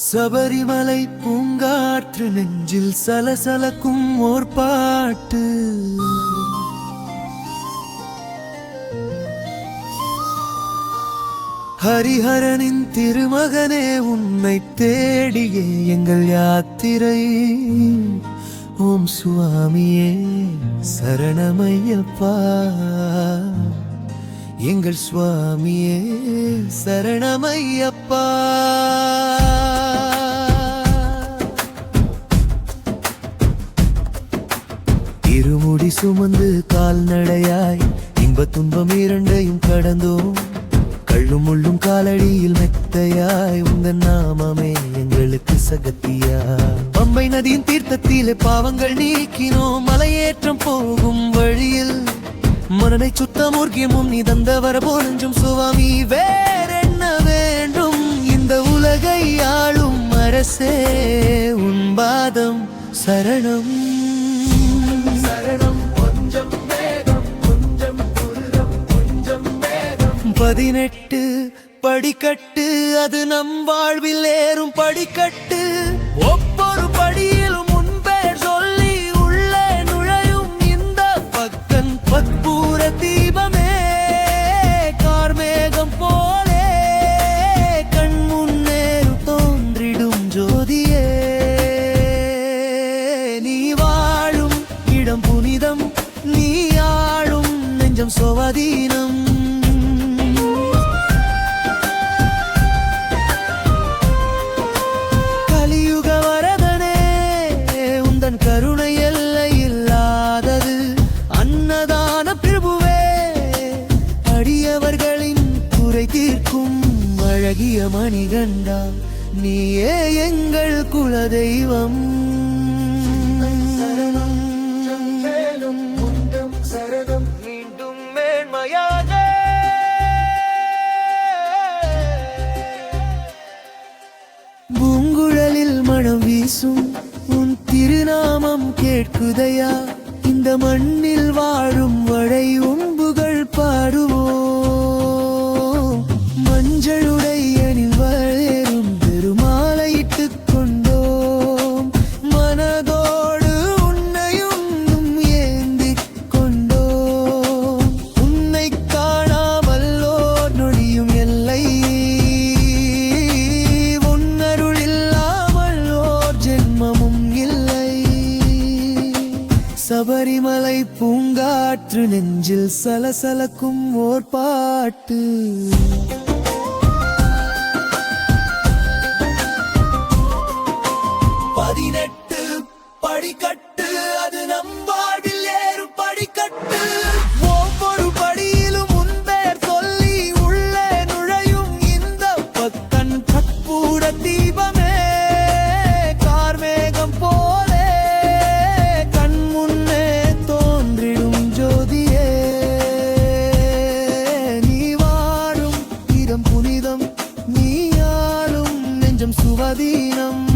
சபரிமலை பூங்காற்று நெஞ்சில் சலசலக்கும் ஓர் பாட்டு. ஹரிஹரனின் திருமகனே உன்னை தேடியே எங்கள் யாத்திரை. ஓம் சுவாமியே சரணமையப்பா. எங்கள் சுவாமியே சரணமையப்பா. இருமுடி சுமந்து கால்நடையாய் இன்ப துன்பம் இரண்டையும் கடந்தோம். கள்ளும் முள்ளும் காலடியில் மெத்தையாய் உந்தன் நாமமே எங்களுக்கு சகத்தியா. பம்பை நதியின் தீர்த்தத்திலே பாவங்கள் நீக்கினோம். மலையேற்றம் போகும் வழியில் மனதை சுத்த ஊர்கியமும் நீ தந்த வரபோனஞ்சும் சுவாமி. வேறென்ன வேண்டும்? இந்த உலகை ஆளும் அரசே உன் பாதம் சரணம். பதினெட்டு படிக்கட்டு அது நம் வாழ்வில் ஏறும் படிக்கட்டு. ஒவ்வொரு படியிலும் முன்பேர் சொல்லி உள்ளே நுழையும் இந்த பக்கன் பத்பூர தீபமே. கார்மேகம் போலே கண் முன்னேறு தோன்றிடும் ஜோதியே. நீ வாழும் இடம் புனிதம் நீ ஆளும் நெஞ்சம் சுவதீனம். தீர்க்கும் அழகிய மணிகண்டா நீயே எங்கள் குலதெய்வம். சரணம் பூங்குழலில் மனம் வீசும் உன் திருநாமம் கேட்குதையா? இந்த மண்ணில் வாழும் வடை உம்புகள் பாடுவோம். பூங்காற்று நெஞ்சில் சலசலக்கும் ஓர் பாட்டு. சுகம் நீ ஆளும் நெஞ்சம் சுவதீனம்.